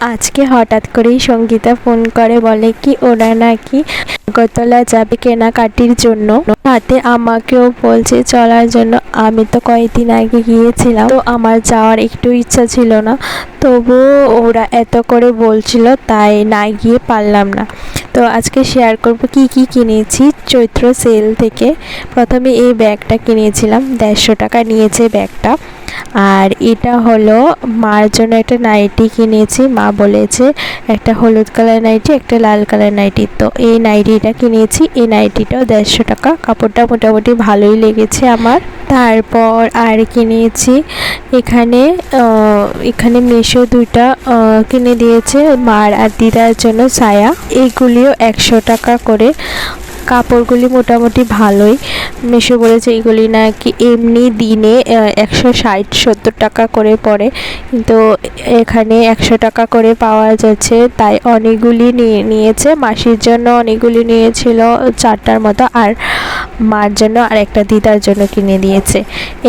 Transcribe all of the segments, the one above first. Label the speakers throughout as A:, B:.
A: আজকে হঠাৎ করেই সঙ্গীতা ফোন করে, বলে কি ওরা নাকি আগরতলা যাবে কেনাকাটির জন্য। সাথে আমাকেও বলছে চলার জন্য। আমি তো কয়েকদিন আগে গিয়েছিলাম, তো আমার যাওয়ার একটু ইচ্ছা ছিল না। তবুও ওরা এত করে বলছিল, তাই না গিয়ে পারলাম না। তো আজকে শেয়ার করব কি কি কিনেছি চৈত্র সেল থেকে। প্রথমে এই ব্যাগটা কিনেছিলাম, দেড়শো টাকা নিয়েছে ব্যাগটা। আর এটা হলো মার জন্য একটা নাইটি কিনেছি। মা বলেছে, একটা হলুদ কালার নাইটি, একটা লাল কালার নাইটি। তো এই নাইটিটা কিনেছি। এই নাইটিটাও দেড়শো টাকা। কাপড়টা মোটামুটি ভালোই লেগেছে আমার। তারপর আর কিনেছি, এখানে এখানে মেশো দুইটা কিনে দিয়েছে মার আর দিদার জন্য ছায়া। এইগুলিও একশো টাকা করে। কাপড়গুলি মোটামুটি ভালোই। মেশো বলেছে এগুলি নাকি এমনি দিনে একশো ষাট, সত্তর টাকা করে পড়ে। কিন্তু এখানে একশো টাকা করে পাওয়া যাচ্ছে। তাই অনেকগুলি নিয়ে, নিয়েছে। মাসির জন্য অনেকগুলি নিয়েছিল চারটার মতো। আর মার জন্য আর একটা দিদার জন্য কিনে দিয়েছে।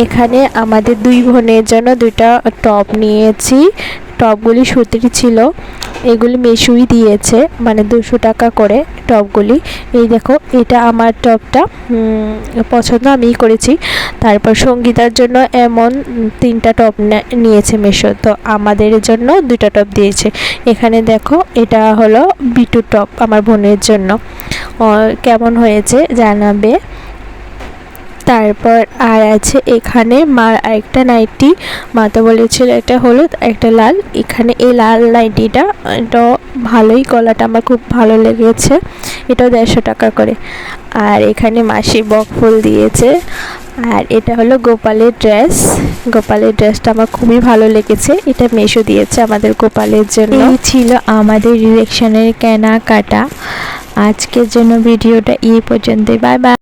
A: এখানে আমাদের দুই বোনের জন্য দুইটা টপ নিয়েছি। টপগুলি সুতির ছিল। এগুলি মেশুই দিয়েছে মানে দুশো টাকা করে টপগুলি। এই দেখো, এটা আমার টপটা পছন্দ আমিই করেছি। তারপর সঙ্গীতার জন্য এমন তিনটা টপ নিয়েছে মেশো। তো আমাদের জন্য দুইটা টপ দিয়েছে। এখানে দেখো, এটা হলো বিটু টপ আমার বোনের জন্য। কেমন হয়েছে জানাবে? তারপর আর আছে এখানে মার আরেকটা নাইটি। মা তো বলেছিল একটা হলুদ, একটা লাল। এখানে এই লাল নাইটিটা, এটা ভালোই, গলাটা আমার খুব ভালো লেগেছে। এটাও দেড়শো টাকা করে। আর এখানে মাসি বক ফুল দিয়েছে। আর এটা হলো গোপালের ড্রেস। গোপালের ড্রেসটা আমার খুবই ভালো লেগেছে। এটা মেশো দিয়েছে আমাদের গোপালের জন্য। এই ছিল আমাদের রিলেকশনের কেনাকাটা। আজকের জন্য ভিডিওটা এই পর্যন্তই। Bye bye.